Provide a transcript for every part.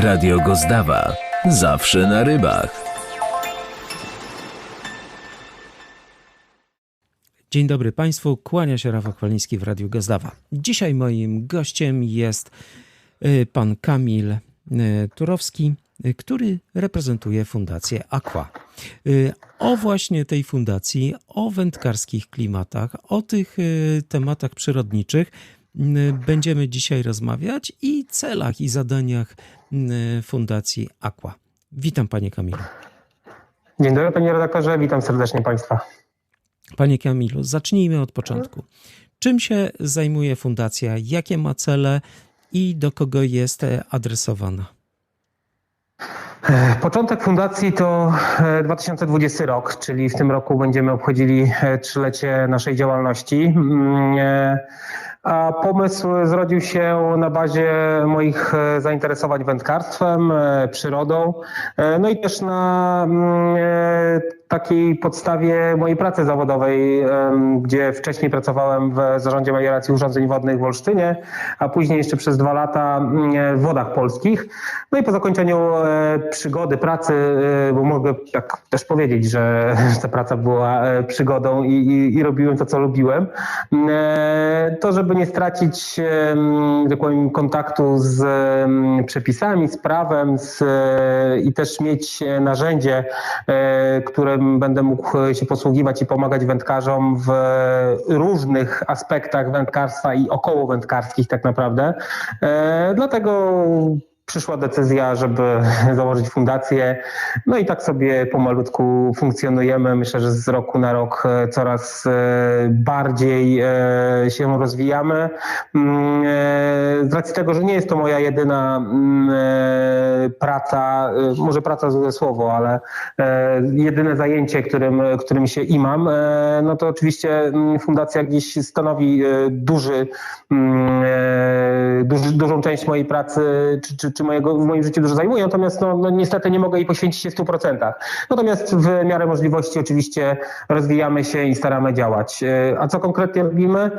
Radio Gozdawa. Zawsze na rybach. Dzień dobry Państwu, kłania się Rafał Chwaliński w Radiu Gazdawa. Dzisiaj moim gościem jest y, pan Kamil y, Turowski, y, który reprezentuje Fundację Aqua. O właśnie tej fundacji, o wędkarskich klimatach, o tych tematach przyrodniczych będziemy dzisiaj rozmawiać i celach i zadaniach Fundacji Aqua. Witam panie Kamilu. Dzień dobry panie redaktorze, witam serdecznie państwa. Panie Kamilu, zacznijmy od początku. Czym się zajmuje fundacja, jakie ma cele i do kogo jest e, adresowana? E, Początek fundacji to e, 2020 rok, czyli w tym roku będziemy obchodzili e, trzylecie naszej działalności. A pomysł zrodził się na bazie moich e, zainteresowań wędkarstwem, e, przyrodą, e, no i też na mm, takiej podstawie mojej pracy zawodowej, gdzie wcześniej pracowałem w zarządzie melioracji urządzeń wodnych w Olsztynie, a później jeszcze przez dwa lata mm, w wodach polskich. No i po zakończeniu e, przygody, pracy, e, bo mogę tak też powiedzieć, że ta praca była e, przygodą i, i, i robiłem to, co lubiłem, e, to żeby nie stracić tak powiem, kontaktu z przepisami, z prawem z, i też mieć narzędzie, e, którym będę mógł się posługiwać i pomagać wędkarzom w różnych aspektach wędkarstwa i około wędkarskich tak naprawdę. E, Dlatego przyszła decyzja, żeby założyć fundację. No i tak sobie pomalutku funkcjonujemy. Myślę, że z roku na rok e, coraz e, bardziej e, się rozwijamy. Mm, Z racji tego, że nie jest to moja jedyna mm, praca, może praca złe słowo, ale jedyne zajęcie, którym, którym się imam, no to oczywiście mm, fundacja gdzieś stanowi duży, duży, dużą część mojej pracy, czy, czy, czy mojego, w moim życiu dużo zajmuje, natomiast no, no, niestety nie mogę jej poświęcić się w 100%. Natomiast w miarę możliwości oczywiście rozwijamy się i staramy działać. E, A co konkretnie robimy?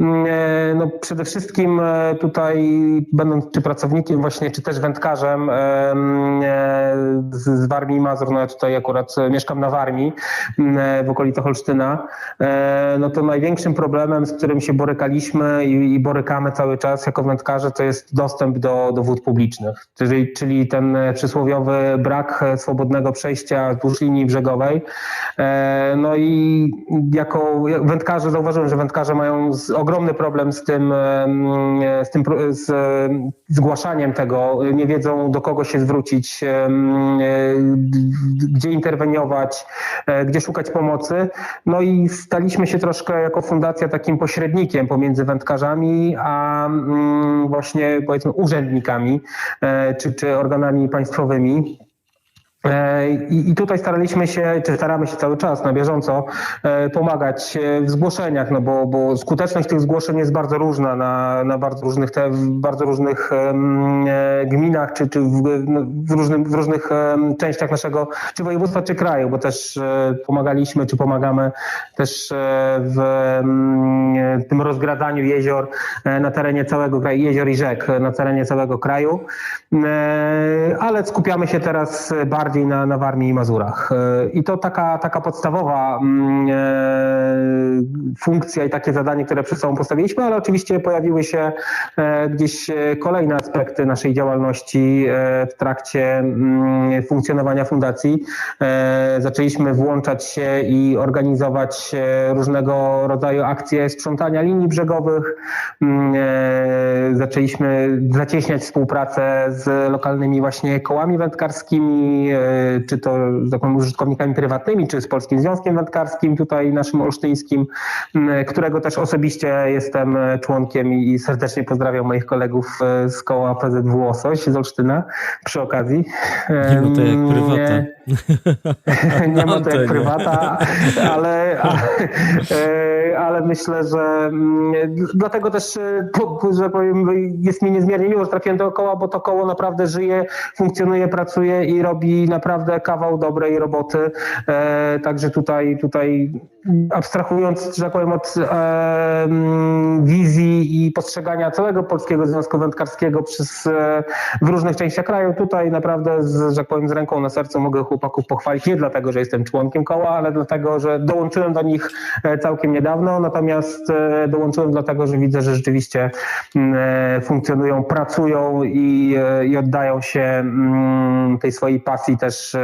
Mm, e, No, przede wszystkim e, tutaj będąc czy pracownikiem właśnie, czy też wędkarzem em, e, z, Warmii i Mazur, no ja tutaj akurat mieszkam na Warmii, m, e, w okolicach Olsztyna, no to największym problemem, z którym się borykaliśmy i borykamy cały czas jako wędkarze, to jest dostęp do, do wód publicznych, czyli, czyli ten e, przysłowiowy brak e, swobodnego przejścia wzdłuż linii brzegowej. E, No i jako wędkarze zauważyłem, że wędkarze mają ogromny problem z tym, z tym z zgłaszaniem tego, nie wiedzą do kogo się zwrócić, gdzie interweniować, gdzie szukać pomocy. No i staliśmy się troszkę jako fundacja takim pośrednikiem pomiędzy wędkarzami, a właśnie powiedzmy urzędnikami czy, czy organami państwowymi. E, I, tutaj staraliśmy się, czy staramy się cały czas na bieżąco e, pomagać e, w zgłoszeniach, no bo, bo skuteczność tych zgłoszeń jest bardzo różna na, na bardzo różnych, te, w bardzo różnych gminach, czy, czy w, no, w, różnym, w różnych częściach naszego, czy województwa, czy kraju, bo też pomagaliśmy, czy pomagamy też w tym rozgradzaniu jezior na terenie całego kraju, jezior i rzek na terenie całego kraju, ale skupiamy się teraz bardziej na, na Warmii i Mazurach. E, I to taka, taka podstawowa mm, e, funkcja i takie zadanie, które przed sobą postawiliśmy, ale oczywiście pojawiły się e, gdzieś kolejne aspekty naszej działalności w trakcie mm, funkcjonowania fundacji. Zaczęliśmy włączać się i organizować różnego rodzaju akcje sprzątania linii brzegowych. Mm, Zaczęliśmy zacieśniać współpracę z lokalnymi właśnie kołami wędkarskimi, czy to z tak użytkownikami prywatnymi, czy z Polskim Związkiem Wędkarskim, tutaj naszym olsztyńskim, którego też osobiście jestem e, członkiem i serdecznie pozdrawiam moich kolegów e, z koła PZW Łosoś z Olsztyna przy okazji. Nie ma to jak Em, prywata. nie ma to jak prywata, ale, ale, e, ale myślę, że dlatego też, e, że powiem, jest mi niezmiernie miło, że trafiłem do koła, bo to koło naprawdę żyje, funkcjonuje, pracuje i robi naprawdę kawał dobrej roboty. E, Także tutaj, tutaj abstrahując, że tak powiem, od e, wizji i postrzegania całego Polskiego Związku Wędkarskiego przez, e, w różnych częściach kraju, tutaj naprawdę, z, że tak powiem, z ręką na sercu mogę chłopaków pochwalić, nie dlatego, że jestem członkiem koła, ale dlatego, że dołączyłem do nich e, całkiem niedawno, natomiast e, dołączyłem dlatego, że widzę, że rzeczywiście e, funkcjonują, pracują i, e, i oddają się mm, tej swojej pasji też,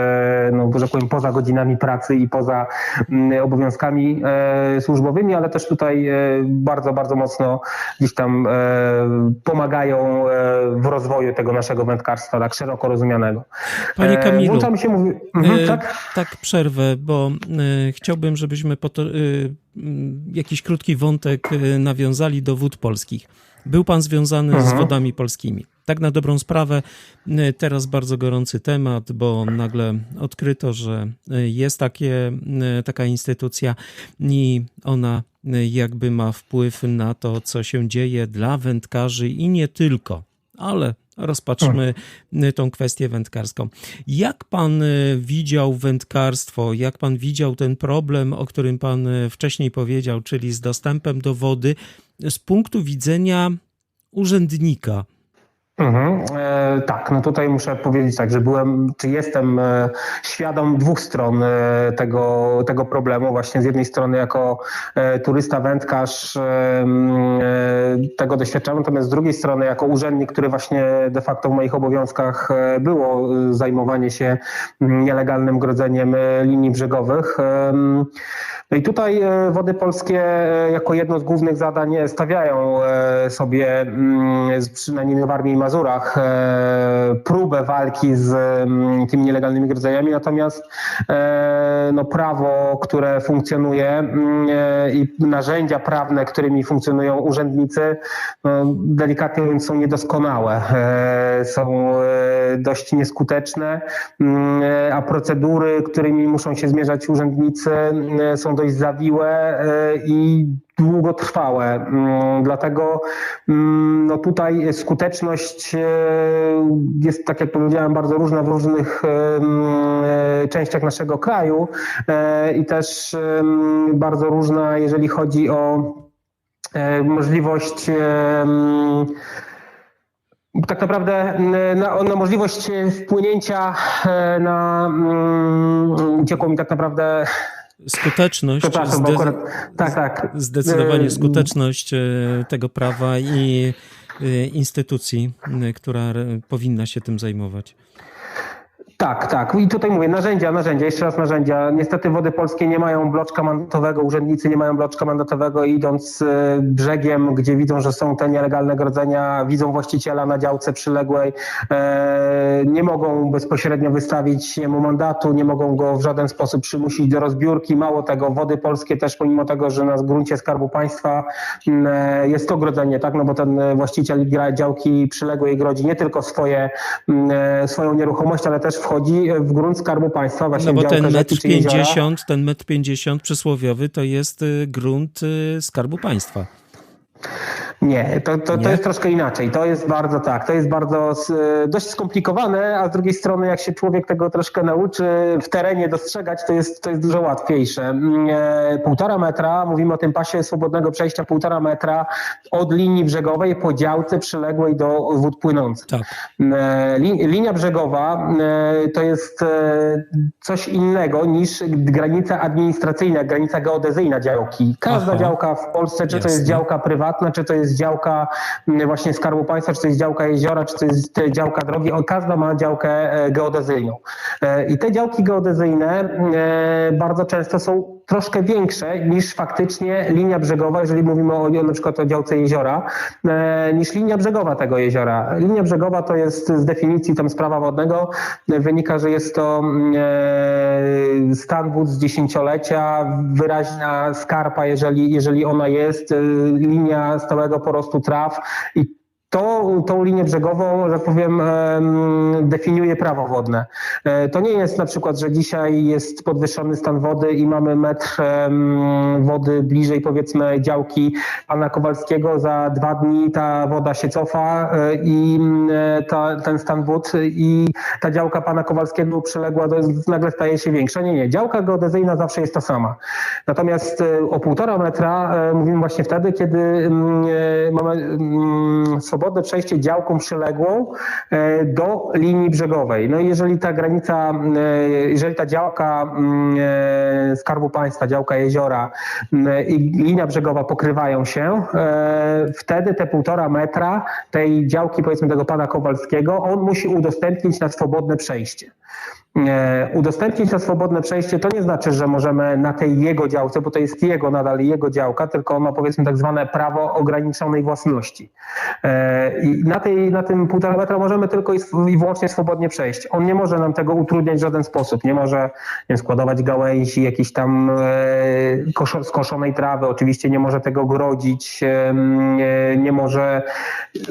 no, że powiem, poza godzinami pracy i poza mm, obowiązkami e, służbowymi, ale też tutaj e, bardzo, bardzo mocno gdzieś tam e, pomagają w rozwoju tego naszego wędkarstwa, tak szeroko rozumianego. Panie Kamilu, Włączam się, mówi... mhm, tak? tak, przerwę, bo chciałbym, żebyśmy po to, jakiś krótki wątek nawiązali do wód polskich. Był pan związany z Mhm. wodami polskimi. Tak na dobrą sprawę, e, teraz bardzo gorący temat, bo nagle odkryto, że e, jest takie, e, taka instytucja i ona jakby ma wpływ na to, co się dzieje dla wędkarzy i nie tylko, ale rozpatrzmy y, tą kwestię wędkarską. Jak pan y, widział wędkarstwo, jak pan widział ten problem, o którym pan y, wcześniej powiedział, czyli z dostępem do wody z punktu widzenia urzędnika? Mhm. E, tak, no tutaj muszę powiedzieć tak, że byłem, czy jestem e, świadom dwóch stron e, tego, tego problemu. Właśnie z jednej strony jako e, turysta, wędkarz e, e, tego doświadczam, natomiast z drugiej strony jako urzędnik, który właśnie de facto w moich obowiązkach było zajmowanie się nielegalnym grodzeniem linii brzegowych. No i tutaj Wody Polskie jako jedno z głównych zadań stawiają sobie, przynajmniej na Warmii i Mazurach, e, próbę walki z mm, tymi nielegalnymi grodzeniami, natomiast e, no, prawo, które funkcjonuje mm, e, i narzędzia prawne, którymi funkcjonują urzędnicy, no, delikatnie mówiąc są niedoskonałe, są dość nieskuteczne, mm, a procedury, którymi muszą się zmierzać urzędnicy są dość zawiłe i długotrwałe. Mm, Dlatego mm, no tutaj skuteczność e, jest, tak jak powiedziałem, bardzo różna w różnych e, mm, e, częściach naszego kraju i też bardzo różna, jeżeli chodzi o możliwość tak naprawdę na, na możliwość wpłynięcia na uciekło mi tak naprawdę Skuteczność, przepraszam, zde- akurat tak, tak. zdecydowanie E, skuteczność e, tego prawa i e, instytucji, która powinna się tym zajmować. Tak, tak. I tutaj mówię, narzędzia, narzędzia, jeszcze raz narzędzia. Niestety Wody Polskie nie mają bloczka mandatowego, urzędnicy nie mają bloczka mandatowego i idąc e, brzegiem, gdzie widzą, że są te nielegalne grodzenia, widzą właściciela na działce przyległej, e, nie mogą bezpośrednio wystawić mu mandatu, nie mogą go w żaden sposób przymusić do rozbiórki. Mało tego, Wody Polskie też pomimo tego, że na gruncie Skarbu Państwa e, jest to grodzenie, tak, no bo ten właściciel działki przyległej grodzi nie tylko swoje, e, swoją nieruchomość, ale też wchodzi w grunt Skarbu Państwa, właśnie No bo ten metr czy jeziora. 50, ten metr 50 przysłowiowy to jest y, grunt y, Skarbu Państwa. Nie, to, to, to Nie? jest troszkę inaczej. To jest bardzo tak, to jest bardzo s- dość skomplikowane, a z drugiej strony jak się człowiek tego troszkę nauczy w terenie dostrzegać, to jest, to jest dużo łatwiejsze. Mm, e, Półtora metra, mówimy o tym pasie swobodnego przejścia, półtora metra od linii brzegowej po działce przyległej do wód płynących. Tak. E, li- Linia brzegowa e, to jest e, coś innego niż granica administracyjna, granica geodezyjna działki. Każda Aha. działka w Polsce, czy to jest działka prywatna, czy to jest działka m, właśnie Skarbu Państwa, czy to jest działka jeziora, czy to jest działka drogi, każda ma działkę e, geodezyjną. E, I te działki geodezyjne e, bardzo często są troszkę większe niż faktycznie linia brzegowa, jeżeli mówimy o, na przykład o działce jeziora, e, niż linia brzegowa tego jeziora. Linia brzegowa to jest z definicji tam sprawa wodnego, wynika, że jest to e, stan wód z dziesięciolecia, wyraźna skarpa, jeżeli, jeżeli ona jest, e, linia stałego porostu traw i to, tą linię brzegową, że tak powiem, em, definiuje prawo wodne. E, To nie jest na przykład, że dzisiaj jest podwyższony stan wody i mamy metr wody bliżej powiedzmy działki pana Kowalskiego, za dwa dni ta woda się cofa e, i e, ta, ten stan wód i ta działka pana Kowalskiego przyległa do, nagle staje się większa. Nie, nie, działka geodezyjna zawsze jest ta sama. Natomiast o półtora metra mówimy właśnie wtedy, kiedy mm, mamy mm, swobodne przejście działką przyległą e, do linii brzegowej. No i jeżeli ta granica, e, jeżeli ta działka mm, e, Skarbu Państwa, działka jeziora mm, i linia brzegowa pokrywają się, wtedy te półtora metra tej działki, powiedzmy tego pana Kowalskiego, on musi udostępnić na swobodne przejście. E, Udostępnić na swobodne przejście to nie znaczy, że możemy na tej jego działce, bo to jest jego nadal jego działka, tylko on ma powiedzmy tak zwane prawo ograniczonej własności. E, I na, tej, na tym półtora metra możemy tylko i wyłącznie swobodnie przejść. On nie może nam tego utrudniać w żaden sposób. Nie może nie składować gałęzi, jakiejś tam e, koszo, skoszonej trawy, oczywiście nie może tego grodzić, nie może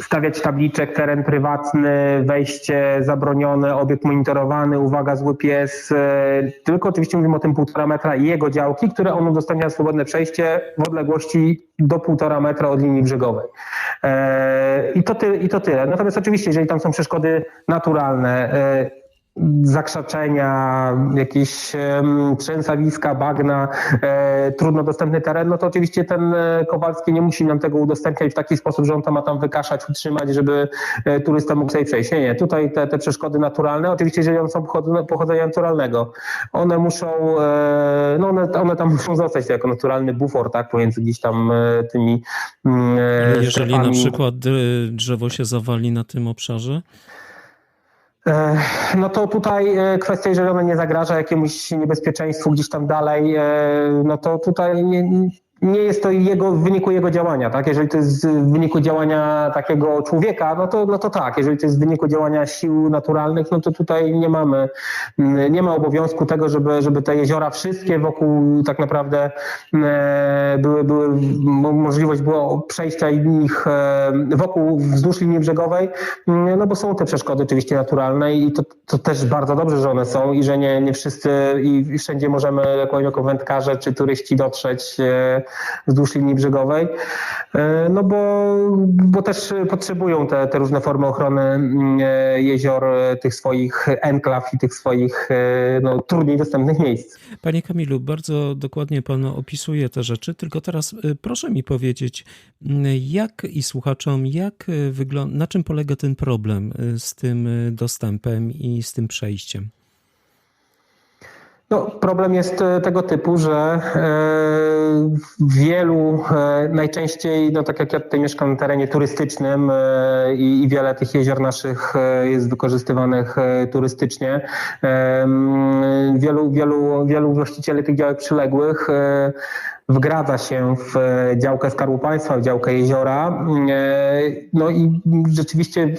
stawiać tabliczek, teren prywatny, wejście zabronione, obiekt monitorowany, uwaga, zły pies. e, Tylko oczywiście mówimy o tym półtora metra i jego działki, które on udostępnia swobodne przejście w odległości do półtora metra od linii brzegowej. E, I to, ty, I to tyle. Natomiast oczywiście, jeżeli tam są przeszkody naturalne, e, zakrzaczenia, jakieś trzęsawiska, bagna, e, trudno dostępny teren, no to oczywiście ten e, Kowalski nie musi nam tego udostępniać w taki sposób, że on to ma tam wykaszać, utrzymać, żeby e, turysta mógł sobie przejść. Nie, nie. Tutaj te, te przeszkody naturalne, oczywiście jeżeli one są pochod- pochodzenia naturalnego, one muszą, no one, one tam muszą zostać jako naturalny bufor, tak, pomiędzy gdzieś tam tymi mm, Jeżeli na strefami. przykład y, drzewo się zawali na tym obszarze, No to tutaj e, kwestia, jeżeli ona nie zagraża jakiemuś niebezpieczeństwu gdzieś tam dalej, e, no to tutaj nie, nie jest to jego, w wyniku jego działania, tak? Jeżeli to jest w wyniku działania takiego człowieka, no to, no to tak. Jeżeli to jest w wyniku działania sił naturalnych, no to tutaj nie mamy, mm, nie ma obowiązku tego, żeby, żeby te jeziora wszystkie wokół tak naprawdę e, były, były mo- możliwość było przejścia ich e, wokół, wzdłuż linii brzegowej, mm, no bo są te przeszkody oczywiście naturalne i to, to też bardzo dobrze, że one są i że nie, nie wszyscy i, wszędzie możemy jako wędkarze czy turyści dotrzeć e, wzdłuż linii brzegowej, e, no bo, bo też potrzebują te, te różne formy ochrony mm, e, jezior, e, tych swoich enklaw i tych swoich no, trudniej dostępnych miejsc. Panie Kamilu, bardzo dokładnie Pan opisuje te rzeczy, tylko teraz proszę mi powiedzieć, y, jak i słuchaczom, jak wygląda, na czym polega ten problem z tym dostępem i z tym przejściem? No, problem jest e, tego typu, że e, wielu, e, najczęściej, no tak jak ja tutaj mieszkam na terenie turystycznym i, wiele tych jezior naszych jest wykorzystywanych turystycznie, wielu, wielu, wielu właścicieli tych działek przyległych wgradza się w e, działkę Skarbu Państwa, w działkę jeziora. E, No i rzeczywiście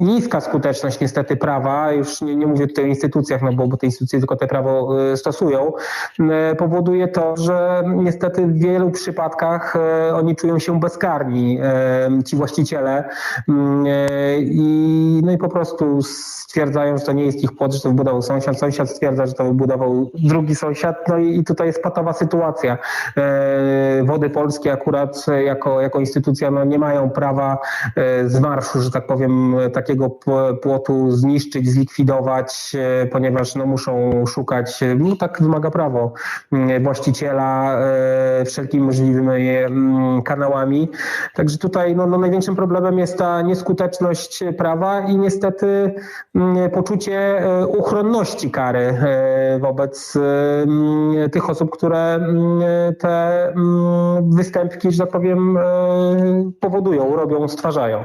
niska skuteczność niestety prawa, już nie, nie mówię tutaj o instytucjach, no bo, bo te instytucje tylko te prawo e, stosują, e, powoduje to, że niestety w wielu przypadkach oni czują się bezkarni, ci właściciele. Mm, i, no i po prostu stwierdzają, że to nie jest ich płot, że to wybudował sąsiad, sąsiad stwierdza, że to wybudował drugi sąsiad, no i, i tutaj jest patowa sytuacja. E, Wody Polskie akurat e, jako, jako instytucja no, nie mają prawa e, z marszu, że tak powiem, takiego płotu zniszczyć, zlikwidować, ponieważ no, muszą szukać, no tak wymaga prawo, właściciela wszelkimi możliwymi kanałami. Także tutaj no, no, największym problemem jest ta nieskuteczność prawa i niestety poczucie uchronności kary wobec tych osób, które te mm, występki, że tak powiem, e, powodują, robią, stwarzają.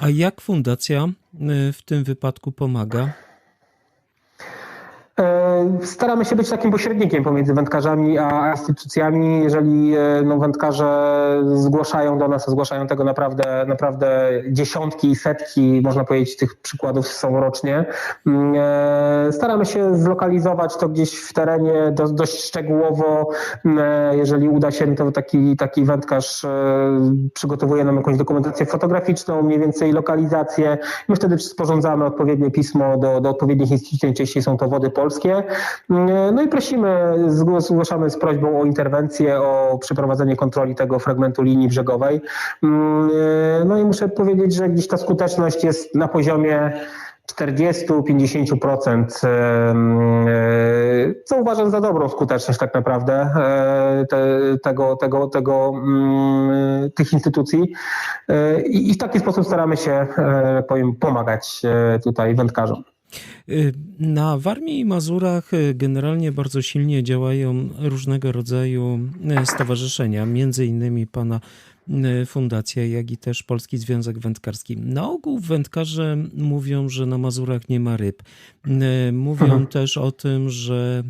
A jak fundacja y, w tym wypadku pomaga? E, Staramy się być takim pośrednikiem pomiędzy wędkarzami a instytucjami. Jeżeli e, no, wędkarze zgłaszają do nas, a zgłaszają tego naprawdę, naprawdę dziesiątki i setki, można powiedzieć, tych przykładów są rocznie. Mm, e, Staramy się zlokalizować to gdzieś w terenie do, dość szczegółowo. Mm, Jeżeli uda się, to taki, taki wędkarz przygotowuje nam jakąś dokumentację fotograficzną, mniej więcej lokalizację. My wtedy sporządzamy odpowiednie pismo do, do odpowiednich instytucji, najczęściej są to wody polskie. Mm, No i prosimy, zgłaszamy z prośbą o interwencję, o przeprowadzenie kontroli tego fragmentu linii brzegowej. Mm, No i muszę powiedzieć, że gdzieś ta skuteczność jest na poziomie 40-50%, em, e, co uważam za dobrą skuteczność tak naprawdę e, te, tego, tego, tego, mm, tych instytucji E, i w taki sposób staramy się e, powiem, pomagać tutaj wędkarzom. Y, Na Warmii i Mazurach y, generalnie bardzo silnie działają różnego rodzaju y, stowarzyszenia, między innymi pana fundacja, jak i też Polski Związek Wędkarski. Na ogół wędkarze mówią, że na Mazurach nie ma ryb. Mówią Mhm. też o tym, że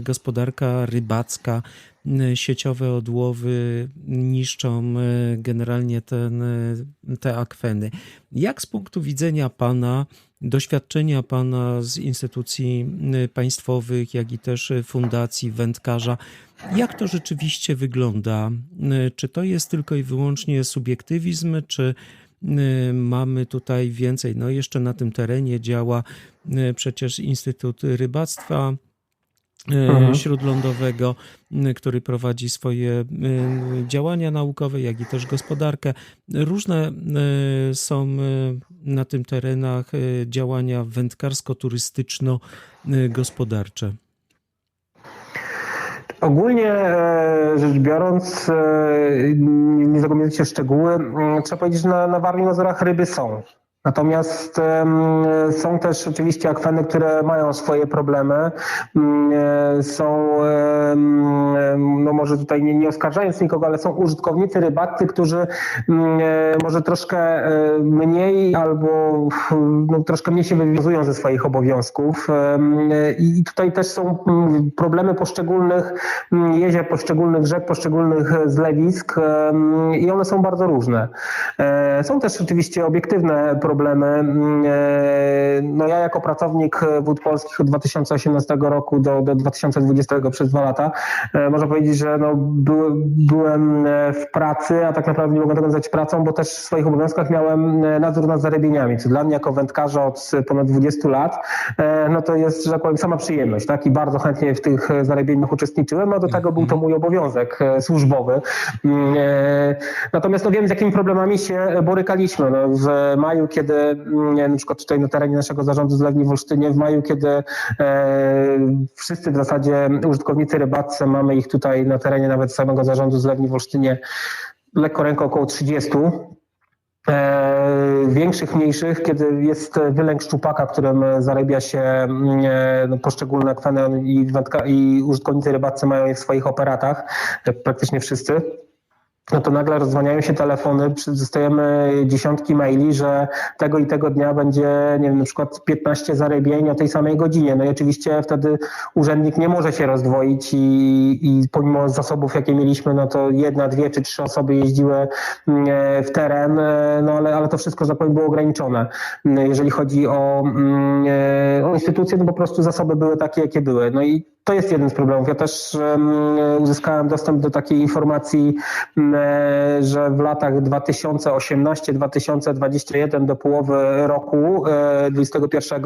gospodarka rybacka, sieciowe odłowy niszczą generalnie ten, te akweny. Jak z punktu widzenia pana doświadczenia pana z instytucji y, państwowych, jak i też y, fundacji wędkarza. Jak to rzeczywiście wygląda? Y, Czy to jest tylko i wyłącznie subiektywizm, czy mamy tutaj więcej? No jeszcze na tym terenie działa przecież Instytut Rybactwa Mhm. Śródlądowego, który prowadzi swoje działania naukowe, jak i też gospodarkę. Różne są na tym terenach y, działania wędkarsko-turystyczno-gospodarcze. Ogólnie e, rzecz biorąc, e, nie zagłębiając się szczegóły, mm, trzeba powiedzieć, że na, na Warmii Mazurach ryby są. Natomiast są też oczywiście akweny, które mają swoje problemy. Mm, e, Są, no może tutaj nie, nie oskarżając nikogo, ale są użytkownicy rybacy, którzy mm, e, może troszkę e, mniej albo no, troszkę mniej się wywiązują ze swoich obowiązków. I tutaj też są mm, problemy poszczególnych jezior, poszczególnych rzek, poszczególnych zlewisk i one są bardzo różne. Są też oczywiście obiektywne problemy. Mm, e, No ja jako pracownik Wód Polskich od 2018 roku do, do 2020 przez dwa lata, e, można powiedzieć, że no były, byłem e, w pracy, a tak naprawdę nie mogłem tego nazwać pracą, bo też w swoich obowiązkach miałem nadzór nad zarybieniami, co dla mnie jako wędkarza od ponad 20 lat, no to jest, że tak powiem, sama przyjemność, tak? I bardzo chętnie w tych zarybieniach uczestniczyłem, a do tego był to mój obowiązek służbowy. Mm, Natomiast no wiem, z jakimi problemami się borykaliśmy. No, w maju, kiedy mm, na przykład tutaj na terenie naszego zarządu zlewni w Olsztynie, w maju, kiedy e, wszyscy w zasadzie użytkownicy rybacy, mamy ich tutaj na terenie nawet samego zarządu zlewni w Olsztynie lekko ręką około 30, E, większych, mniejszych, kiedy jest wylęk szczupaka, którym zarabia się mm, e, no, poszczególne akweny i, i użytkownicy rybacy mają je w swoich operatach, praktycznie wszyscy. No to nagle rozdzwaniają się telefony, dostajemy dziesiątki maili, że tego i tego dnia będzie, nie wiem, na przykład 15 zarybień o tej samej godzinie. No i oczywiście wtedy urzędnik nie może się rozdwoić i, i pomimo zasobów, jakie mieliśmy, no to jedna, dwie czy trzy osoby jeździły mm, e, w teren, e, no ale, ale to wszystko, że tak powiem, było ograniczone. Mm, Jeżeli chodzi o, mm, e, o instytucje, no po prostu zasoby były takie, jakie były. No i to jest jeden z problemów. Ja też em, uzyskałem dostęp do takiej informacji, że w latach 2018-2021 do połowy roku e, 2021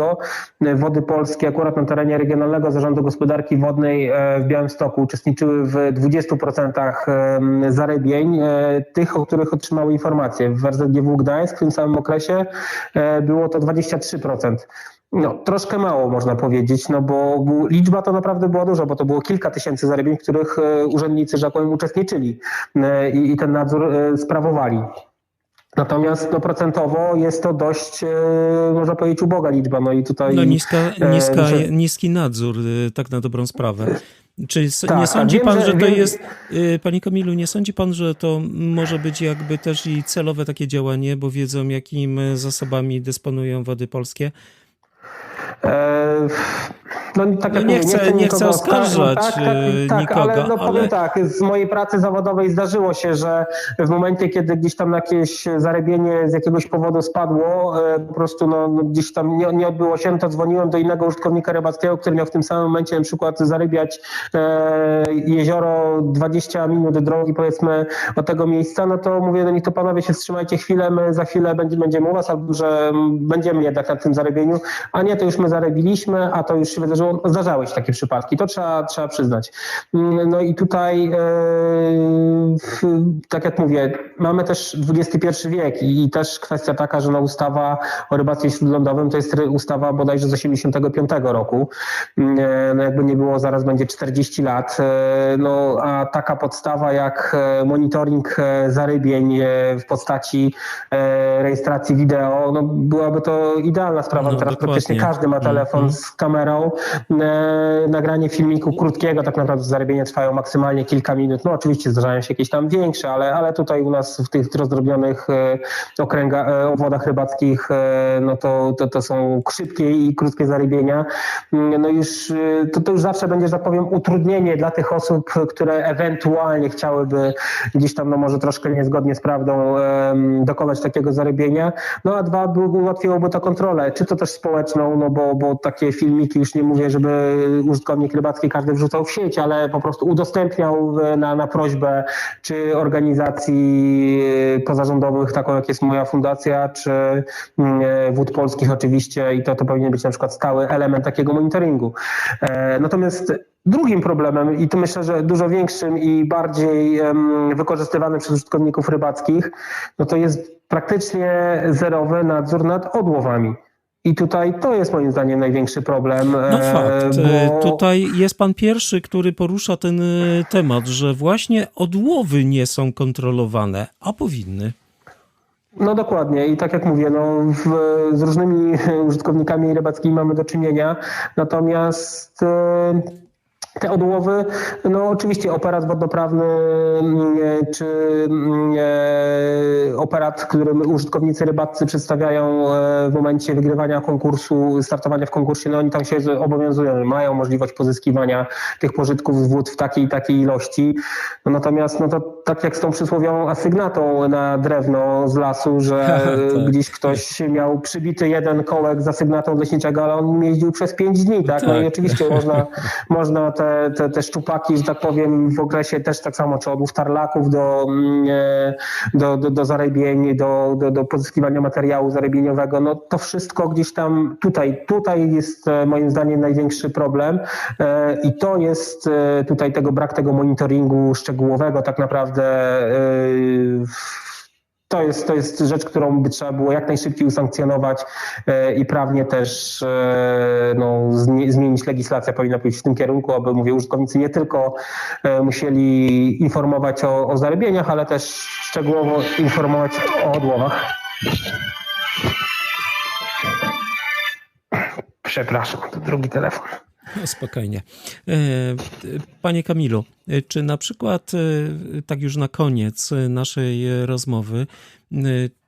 e, Wody Polskie akurat na terenie Regionalnego Zarządu Gospodarki Wodnej e, w Białymstoku uczestniczyły w 20% em, zarybień, e, tych, o których otrzymały informacje. W RZGW Gdańsk w tym samym okresie e, było to 23%. No, troszkę mało można powiedzieć, no bo liczba to naprawdę była duża, bo to było kilka tysięcy zarybień, w których e, urzędnicy, że tak powiem, uczestniczyli e, i, i ten nadzór e, sprawowali. Natomiast no, procentowo jest to dość, e, można powiedzieć, uboga liczba. No i tutaj. No niska, e, niska, że- niski nadzór, tak na dobrą sprawę. Czy Tak, nie sądzi wiem, pan, że- że to wiem- jest, panie Kamilu, nie sądzi pan, że to może być jakby też i celowe takie działanie, bo wiedzą jakim zasobami dysponują wody polskie? E, no tak No nie chcę- nie chcę oskarżać, tak, tak, e, tak, nikogo, ale no powiem ale- tak, z mojej pracy zawodowej zdarzyło się, że w momencie, kiedy gdzieś tam jakieś zarybienie z jakiegoś powodu spadło, e, po prostu no, no gdzieś tam nie, nie odbyło się, no to dzwoniłem do innego użytkownika rybackiego, który miał w tym samym momencie na przykład zarybiać e, jezioro 20 minut drogi powiedzmy od tego miejsca, no to mówię do nich, to panowie się wstrzymajcie chwilę, my za chwilę będziemy, będziemy u was, albo że będziemy jednak na tym zarybieniu, a nie, to już my zarybiliśmy, a to już się wydarzyło. Zdarzały się takie przypadki, to trzeba, trzeba przyznać. Mm, No i tutaj, e, tak jak mówię, mamy też XXI wiek i, też kwestia taka, że no ustawa o rybactwie śródlądowym to jest ustawa bodajże z 85 roku. Mm, e, No jakby nie było, zaraz będzie 40 lat. E, No a taka podstawa jak monitoring zarybień w postaci rejestracji wideo, no byłaby to idealna sprawa. No, Teraz dokładnie. praktycznie każdy ma telefon Mhm. z kamerą. E, nagranie filmiku krótkiego, tak naprawdę zarybienia trwają maksymalnie kilka minut. No oczywiście zdarzają się jakieś tam większe, ale, ale tutaj u nas w tych rozdrobnionych e, okręgach, e, obwodach rybackich, no to, to, to są szybkie i krótkie zarybienia. Mm, No już, to, to już zawsze będzie, że tak powiem, utrudnienie dla tych osób, które ewentualnie chciałyby gdzieś tam, no może troszkę niezgodnie z prawdą dokonać takiego zarybienia. No a dwa, by- ułatwiłoby to kontrolę, czy to też społeczną, no bo, bo takie filmiki, już nie mówię, żeby użytkownik rybacki każdy wrzucał w sieć, ale po prostu udostępniał na, na prośbę czy organizacji e, pozarządowych, taką jak jest moja fundacja, czy mm, e, Wód Polskich oczywiście i to, to powinien być na przykład stały element takiego monitoringu. E, Natomiast drugim problemem, i to myślę, że dużo większym i bardziej wykorzystywanym przez użytkowników rybackich, no to jest praktycznie zerowy nadzór nad odłowami. I tutaj to jest moim zdaniem największy problem. No e, fakt. E, bo- Tutaj jest pan pierwszy, który porusza ten e, temat, że właśnie odłowy nie są kontrolowane, a powinny. No dokładnie i tak jak mówię, no w, z różnymi użytkownikami rybackimi mamy do czynienia, natomiast te odłowy, no oczywiście operat wodnoprawny mm, e, czy mm, e, operat, który użytkownicy rybaccy przedstawiają e, w momencie wygrywania konkursu, startowania w konkursie, no oni tam się obowiązują, mają możliwość pozyskiwania tych pożytków z wód w takiej i takiej ilości. No natomiast no to tak jak z tą przysłowiową asygnatą na drewno z lasu, że Tak. gdzieś ktoś miał przybity jeden kołek z asygnatą leśniczego, ale on jeździł przez pięć dni, tak? No i Tak. oczywiście można, można te, te, te szczupaki, że tak powiem, w okresie też tak samo, czy odłów tarlaków do, mm, e, do, do, do zarybień, do, do, do pozyskiwania materiału zarybieniowego, no to wszystko gdzieś tam tutaj, tutaj jest e, moim zdaniem największy problem e, i to jest tutaj tego brak tego monitoringu szczegółowego tak naprawdę e, to jest, to jest rzecz, którą by trzeba było jak najszybciej usankcjonować e, i prawnie też e, no, zmi- zmienić legislacja powinna pójść w tym kierunku, aby mówię, użytkownicy nie tylko e, musieli informować o, o ale też szczegółowo informować o odłowach. Przepraszam, to drugi telefon. No, Spokojnie. E, Panie Kamilu, e, czy na przykład, e, tak już na koniec naszej rozmowy,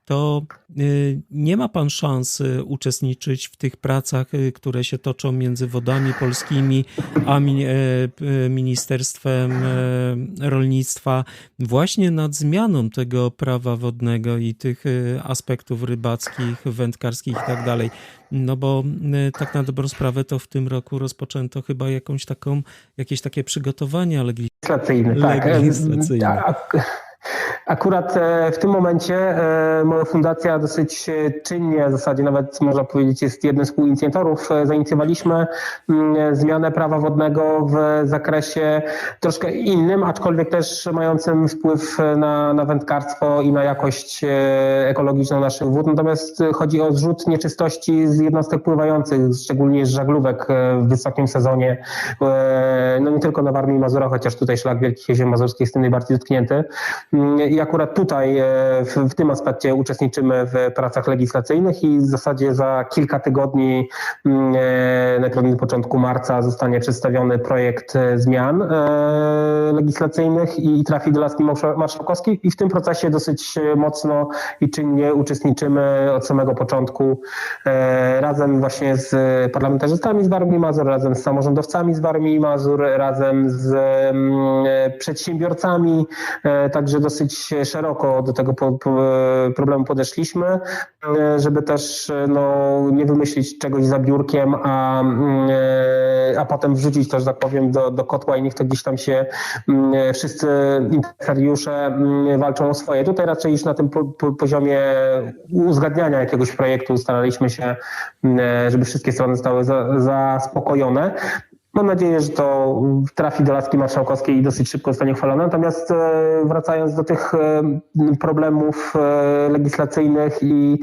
to e, nie ma pan szans uczestniczyć w tych pracach, e, które się toczą między wodami polskimi a e, Ministerstwem e, Rolnictwa właśnie nad zmianą tego prawa wodnego i tych e, aspektów rybackich, wędkarskich i tak dalej. No bo tak na dobrą sprawę to w tym roku rozpoczęto chyba jakąś taką, jakieś takie przygotowania legis- Legislacyjny, tak. Akurat e, w tym momencie e, moja fundacja dosyć e, czynnie, w zasadzie nawet można powiedzieć jest jednym z współinicjatorów, zainicjowaliśmy mm, zmianę prawa wodnego w zakresie troszkę innym, aczkolwiek też mającym wpływ na, na wędkarstwo i na jakość ekologiczną naszych wód. Natomiast chodzi o zrzut nieczystości z jednostek pływających, szczególnie z żaglówek w wysokim sezonie. No nie tylko na Warmii i Mazurach, chociaż tutaj szlak Wielkich Jezior Mazurskich jest tym najbardziej dotknięty. Mm, i akurat tutaj e, w, tym aspekcie uczestniczymy w pracach legislacyjnych i w zasadzie za kilka tygodni, mm, e, najprawdopodobniej na początku marca zostanie przedstawiony projekt e, zmian legislacyjnych i trafi do laski Marsza- marszałkowskiej. I w tym procesie dosyć mocno i czynnie uczestniczymy od samego początku razem właśnie z parlamentarzystami z Warmii i Mazur, razem z samorządowcami z Warmii i Mazur, razem z mm, przedsiębiorcami, e, także dosyć szeroko do tego po, problemu podeszliśmy, e, żeby też e, no, nie wymyślić czegoś za biurkiem, a, mm, e, a potem wrzucić to, że tak powiem, do, do kotła i niech to gdzieś tam się mm, e, wszyscy interesariusze mm, walczą o swoje. Tutaj raczej już na tym po, po, poziomie uzgadniania jakiegoś projektu staraliśmy się, e, żeby wszystkie strony zostały za, zaspokojone. Mam nadzieję, że to trafi do laski marszałkowskiej i dosyć szybko zostanie uchwalone. Natomiast e, wracając do tych e, problemów e, legislacyjnych i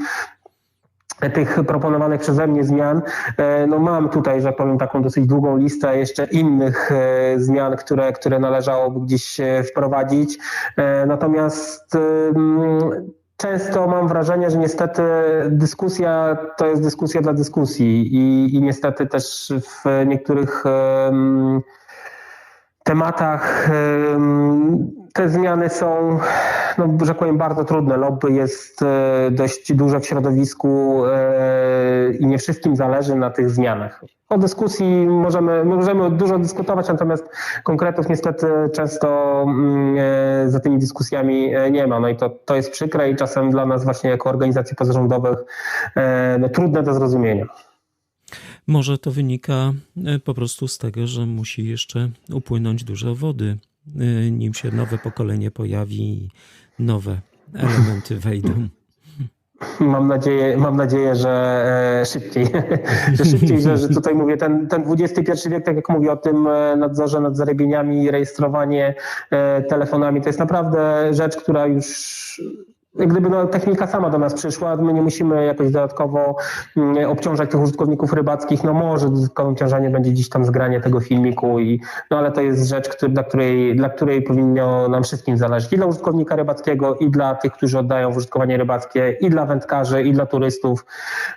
tych proponowanych przeze mnie zmian, no mam tutaj, że powiem, taką dosyć długą listę jeszcze innych zmian, które, które należałoby gdzieś wprowadzić. Natomiast Często mam wrażenie, że niestety dyskusja to jest dyskusja dla dyskusji i, i niestety też w niektórych em, tematach em, te zmiany są, no, że tak powiem, bardzo trudne. Lobby jest e, dość duże w środowisku e, i nie wszystkim zależy na tych zmianach. O dyskusji możemy, możemy dużo dyskutować, natomiast konkretów niestety często mm, e, za tymi dyskusjami nie ma. No i to, to jest przykre i czasem dla nas właśnie jako organizacji pozarządowych no, trudne do zrozumienia. Może to wynika po prostu z tego, że musi jeszcze upłynąć dużo wody, nim się nowe pokolenie pojawi i nowe elementy wejdą. Mam nadzieję, mam nadzieję, że e, szybciej, że szybciej, że, że tutaj mówię, ten, ten XXI wiek, tak jak mówię o tym e, nadzorze nad zarybieniami, rejestrowanie e, telefonami, to jest naprawdę rzecz, która już gdyby no, technika sama do nas przyszła, my nie musimy jakoś dodatkowo mm, obciążać tych użytkowników rybackich, no może dodatkowym obciążeniem będzie gdzieś tam zgranie tego filmiku, i, no ale to jest rzecz, który, dla, której, dla której powinno nam wszystkim zależeć. I dla użytkownika rybackiego, i dla tych, którzy oddają w użytkowanie rybackie, i dla wędkarzy, i dla turystów,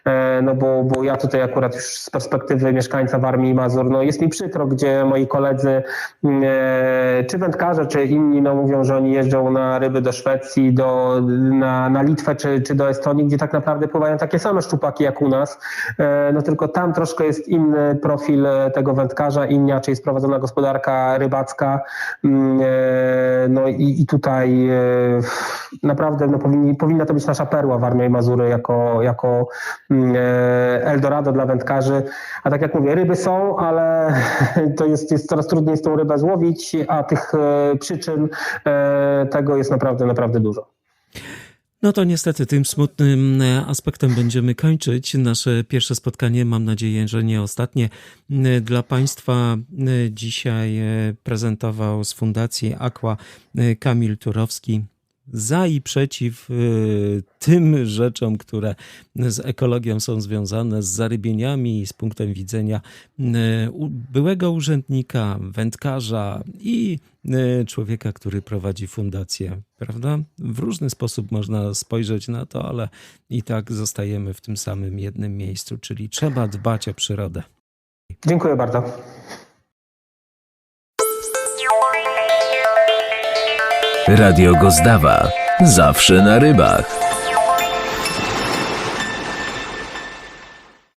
e, no bo, bo ja tutaj akurat już z perspektywy mieszkańca Warmii i Mazur, no jest mi przykro, gdzie moi koledzy, mm, e, czy wędkarze, czy inni, no mówią, że oni jeżdżą na ryby do Szwecji, do na, na Litwę czy, czy do Estonii, gdzie tak naprawdę pływają takie same szczupaki jak u nas, e, no tylko tam troszkę jest inny profil e, tego wędkarza, inaczej jest prowadzona gospodarka rybacka, Mm, e, no i, i tutaj naprawdę no, powinni, powinna to być nasza perła Warmia i Mazury jako, jako mm, Eldorado dla wędkarzy, a tak jak mówię, ryby są, ale to jest, jest coraz trudniej z tą rybę złowić, a tych przyczyn tego jest naprawdę, naprawdę dużo. No to niestety tym smutnym e, aspektem będziemy kończyć nasze pierwsze spotkanie. Mam nadzieję, że nie ostatnie. E, Dla Państwa e, dzisiaj prezentował z Fundacji Aqua Kamil Turowski. Za i przeciw e, tym rzeczom, które z ekologią są związane, z zarybieniami, z punktem widzenia u- byłego urzędnika, wędkarza i e, człowieka, który prowadzi fundację, prawda? W różny sposób można spojrzeć na to, ale i tak zostajemy w tym samym jednym miejscu, czyli trzeba dbać o przyrodę. Dziękuję bardzo. Radio Gozdawa. Zawsze na rybach.